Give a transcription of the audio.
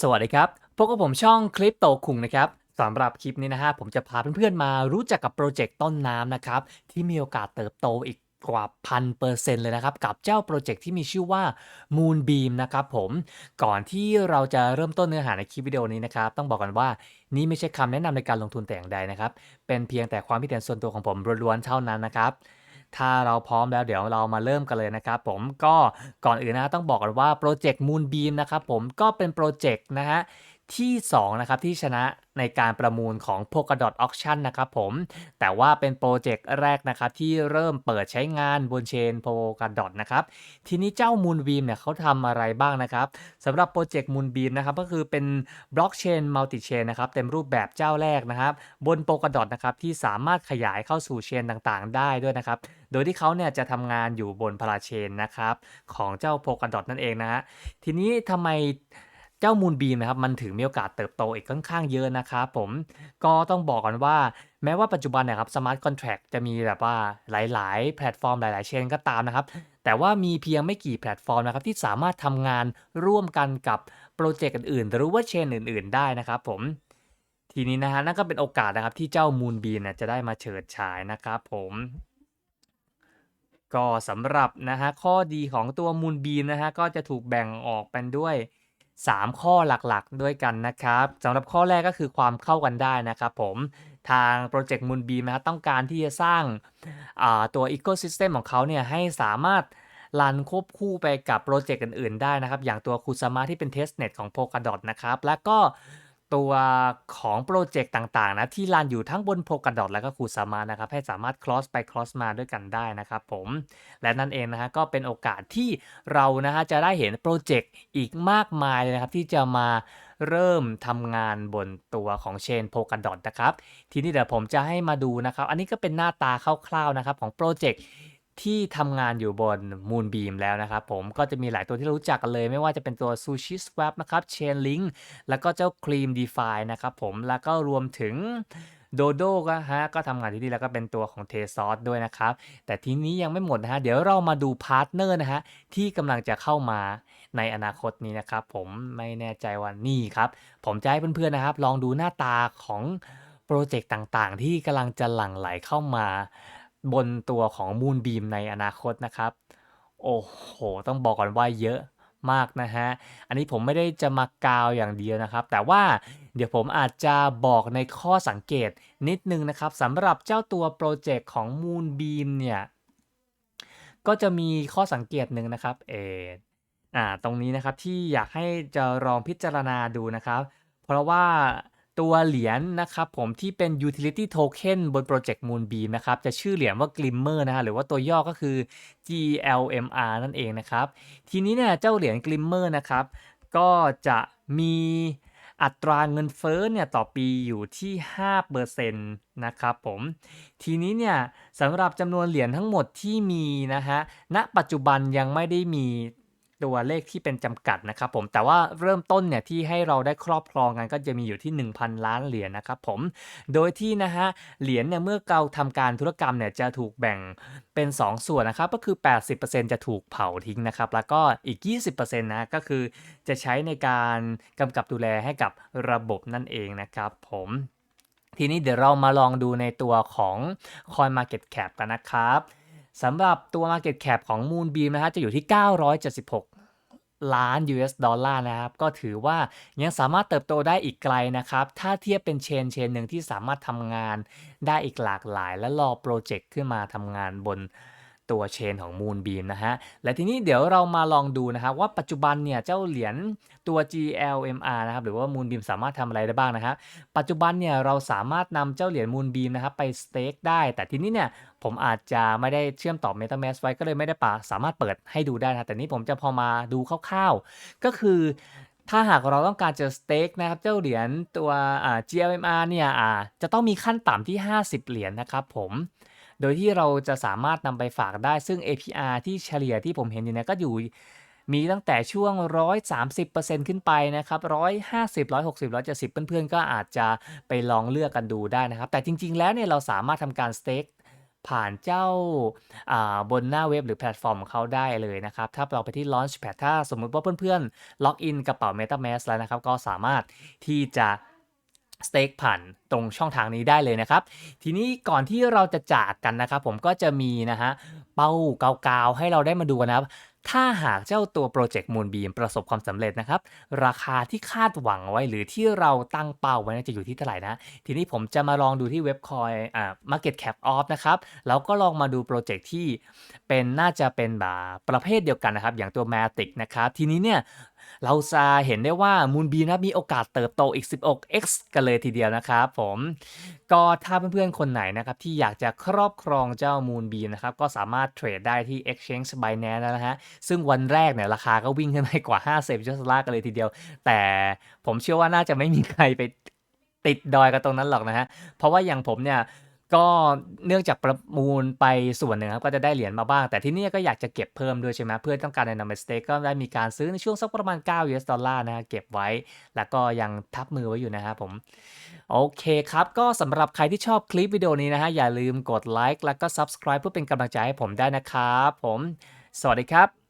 สวัสดีครับ พบกับผมช่องคลิปโตคุงนะครับสำหรับคลิปนี้นะฮะผมจะพาเพื่อนๆมารู้จักกับโปรเจกต์ต้นน้ำนะครับ ที่มีโอกาสเติบโตอีกกว่าพันเปอร์เซ็นต์เลยนะครับ กับเจ้าโปรเจกต์ที่มีชื่อว่า Moonbeam นะครับผมก่อนที่เราจะเริ่มต้นเนื้อหาในคลิปวิดีโอนี้นะครับ ต้องบอกกันว่านี่ไม่ใช่คำแนะนำในการลงทุนแต่อย่างใดนะครับ เป็นเพียงแต่ความคิดเห็นส่วนตัวของผมล้วนๆเท่านั้นนะครับ ถ้าเราพร้อมแล้วเดี๋ยวเรามาเริ่มกันเลยนะครับผมก็ก่อนอื่นนะต้องบอกกันว่าโปรเจกต์ Moonbeam นะครับผมก็เป็นโปรเจกต์นะฮะ ที่2นะครับที่ชนะในการประมูลของ Polkadot Auction นะครับผม แต่ว่าเป็นโปรเจกต์แรกนะครับที่เริ่มเปิดใช้งานบนเชน Polkadot นะครับ ทีนี้เจ้า Moonbeam เนี่ยเขาทำอะไรบ้างนะครับสำหรับโปรเจกต์ Moonbeam นะครับก็คือเป็นบล็อกเชนมัลติเชนนะครับเต็มรูปแบบเจ้าแรกนะครับ บน Polkadot นะครับที่สามารถขยายเข้าสู่เชนต่างๆ ได้ด้วยนะครับ โดยที่เขาเนี่ยจะทำงานอยู่บนพาราเชนนะครับของเจ้า Polkadot นั่นเองนะฮะทีนี้ทำไม จ้า Moonbeam นะครับมันถึงมีโอกาสเติบโตอีกค่อนข้างเยอะนะครับผมก็ต้องบอกกันว่า แม้ว่าปัจจุบันนี่ยครับ Smart Contract จะมีแบบว่าหลาย ๆ แพลตฟอร์มหลาย ๆ เชนก็ตามนะครับแต่ว่ามีเพียงไม่กี่แพลตฟอร์มนะครับที่สามารถทำงานร่วมกันกับโปรเจกต์อื่น ๆ หรือว่าเชนอื่น ๆ ได้นะครับผมทีนี้นะฮะนั่นก็เป็นโอกาสนะครับที่เจ้า Moonbeam เนี่ยจะได้มาเฉิดฉายนะครับผมก็สำหรับนะฮะข้อดีของตัว Moonbeam นะฮะก็จะถูกแบ่งออกเป็นด้วย 3 ข้อหลักๆ ด้วยกันนะครับสำหรับข้อแรกก็คือความเข้ากันได้นะครับผมทางโปรเจกต์ Moonbeam นะฮะต้องการที่จะสร้างาตัว Ecosystem ของเขาเนี่ยให้สามารถรันควบคู่ไปกับโปรเจกต์อื่นๆ ได้นะครับ อย่างตัวคูซามาที่เป็น Testnet ของ Polkadot นะครับ แล้วก็ ตัวของโปรเจกต์ต่างๆนะที่รันอยู่ทั้งบน Polkadot แล้วก็ Kusama นะครับให้สามารถ cross ไป cross มาด้วยกันได้นะครับผมและนั่นเองนะฮะก็เป็นโอกาสที่เรานะฮะจะได้เห็นโปรเจกต์อีกมากมายเลยนะครับที่จะมาเริ่มทำงานบนตัวของเชน Polkadot นะครับ ทีนี้เดี๋ยวผมจะให้มาดูนะครับ อันนี้ก็เป็นหน้าตาคร่าวๆนะครับของโปรเจกต์ ที่ทำงานอยู่บน Moonbeam แล้วนะครับผมก็จะมีหลายตัวที่เรารู้จักกันเลย ไม่ว่าจะเป็นตัว Sushi Swap นะครับ Chainlink แล้วก็เจ้า Cream DeFi นะครับผมแล้วก็รวมถึง Dodo ก็ฮะก็ทำงานที่นี่แล้วก็เป็นตัวของ t e s o s ด้วยนะครับ แต่ทีนี้ยังไม่หมดนะฮะ เดี๋ยวเรามาดูพาร์ทเนอร์นะฮะ ที่กำลังจะเข้ามาในอนาคตนี้นะครับ ผมไม่แน่ใจว่านี่ครับ ผมจะให้เพื่อนๆนะครับ ลองดูหน้าตาของโปรเจกต์ต่างๆ ที่กำลังจะหลั่งไหลเข้ามา บนตัวของ Moonbeam ในอนาคตนะครับ โอ้โห ต้องบอกก่อนว่าเยอะมากนะฮะ อันนี้ผมไม่ได้จะมากาวอย่างเดียวนะครับ แต่ว่าเดี๋ยวผมอาจจะบอกในข้อสังเกตนิดนึงนะครับสำหรับเจ้าตัวโปรเจกต์ของ Moonbeam เนี่ย ก็จะมีข้อสังเกตหนึ่งนะครับ เอออ่า ตรงนี้นะครับที่อยากให้จะลองพิจารณาดูนะครับ เพราะว่า ตัวเหรียญนะครับผมที่เป็น utility token บนโปรเจกต์ Moonbeam นะครับ จะชื่อเหรียญว่า Glimmer นะฮะหรือว่าตัวย่อก็คือ GLMR นั่นเองนะครับ ทีนี้เนี่ยเจ้าเหรียญ Glimmer นะครับ ก็จะมีอัตราเงินเฟ้อเนี่ยต่อปีอยู่ที่5%นะครับผม ทีนี้เนี่ยสำหรับจำนวนเหรียญทั้งหมดที่มีนะฮะณปัจจุบันยังไม่ได้มี ตัวเลขที่เป็นจำกัดนะครับผมแต่ว่าเริ่มต้นเนี่ยที่ให้เราได้ครอบครองกันก็จะมีอยู่ที่ 1,000 ล้านเหรียญนะครับผมโดยที่นะฮะเหรียญเนี่ยเมื่อเราทำการธุรกรรมเนี่ยจะถูกแบ่งเป็น 2 ส่วนนะครับก็คือ 80%จะถูกเผาทิ้งนะครับแล้วก็อีก 20%นะก็คือจะใช้ในการกำกับดูแลให้กับระบบนั่นเองนะครับผมทีนี้เดี๋ยวเรามาลองดูในตัวของ Coin Market Cap กันนะครับสำหรับตัว Market Cap ของ Moonbeam นะฮะจะอยู่ที่ 976 ล้าน US ดอลลาร์นะครับ ก็ถือว่ายังสามารถเติบโตได้อีกไกลนะครับ ถ้าเทียบเป็นเชนเชนหนึ่งที่สามารถทำงานได้อีกหลากหลาย และรอโปรเจกต์ขึ้นมาทำงานบน ตัวเชนของ Moonbeam นะฮะ และทีนี้เดี๋ยวเรามาลองดูนะครับว่าปัจจุบันเนี่ยเจ้าเหรียญตัว GLMR นะครับหรือว่า Moonbeam สามารถทำอะไรได้บ้างนะครับปัจจุบันเนี่ยเราสามารถนำเจ้าเหรียญ Moonbeam นะครับไปสเต็กได้ แต่ทีนี้เนี่ยผมอาจจะไม่ได้เชื่อมต่อ MetaMask ไว้ก็เลยไม่ได้ปาสามารถเปิดให้ดูได้นะแต่นี้ผมจะพอมาดูคร่าวๆ ก็คือถ้าหากเราต้องการจะสเต็กนะครับเจ้าเหรียญตัว GLMR เนี่ยจะต้องมีขั้นต่ำที่ 50 เหรียญนะครับผม โดยที่เราจะสามารถนำไปฝากได้ซึ่ง APR ที่เฉลี่ยที่ผมเห็นอยู่เนี่ยก็อยู่มีตั้งแต่ช่วง 130%ขึ้นไปนะครับ 150 160 170 เพื่อนๆ ก็อาจจะไปลองเลือกกันดูได้นะครับ แต่จริงๆ แล้วเนี่ยเราสามารถทำการสเต็กผ่านเจ้าาบนหน้าเว็บหรือแพลตฟอร์มของเขาได้เลยนะครับ ถ้าเราไปที่ Launchpad ถ้าสมมุติว่าเพื่อนๆ ล็อกอินกระเป๋า MetaMask แล้วนะครับ ก็สามารถที่จะ สเต็กผ่านตรงช่องทางนี้ได้เลยนะครับ ทีนี้ก่อนที่เราจะจากกันนะครับ ผมก็จะมีนะฮะเป้ากาวๆให้เราได้มาดูกันนะครับ ถ้าหากเจ้าตัวโปรเจกต์ Moonbeam ประสบความสำเร็จนะครับ ราคาที่คาดหวังไว้หรือที่เราตั้งเป้าไว้นยจะอยู่ที่เท่าไหร่นะ ทีนี้ผมจะมาลองดูที่เว็บคอยอ่า Market Cap Off นะครับ แล้วก็ลองมาดูโปรเจกต์ที่เป็นน่าจะเป็นแบบประเภทเดียวกันนะครับ อย่างตัว Matic นะครับ ทีนี้เนี่ยเราจะเห็นได้ว่า Moonbeam นะมีโอกาสเติบโตอีก 16x กันเลยทีเดียวนะครับผม ก็ถ้าเพื่อนๆ คนไหนนะครับ ที่อยากจะครอบครองเจ้า Moonbeam นะครับ ก็สามารถเทรดได้ที่ Exchange Binance นะฮะซึ่งวันแรกเนี่ยราคาก็วิ่งขึ้นไปกว่า 50ดอลลาร์กันเลยทีเดียว แต่ผมเชื่อว่าน่าจะไม่มีใครไปติดดอยกันตรงนั้นหรอกนะฮะ เพราะว่าอย่างผมเนี่ยก็เนื่องจากประมูลไปส่วนหนึ่งครับก็จะได้เหรียญมาบ้าง แต่ที่นี่ก็อยากจะเก็บเพิ่มด้วยใช่ไหมเพื่อต้องการในนำไปสเต็กก็ได้มีการซื้อในช่วงสักประมาณ9 US ดอลลาร์นะฮะเก็บไว้ แล้วก็ยังทับมือไว้อยู่นะครับผม โอเคครับ ก็สำหรับใครที่ชอบคลิปวิดีโอนี้นะฮะ อย่าลืมกดไลค์แล้วก็ Subscribe เพื่อเป็นกำลังใจให้ผมได้นะครับผม สวัสดีครับ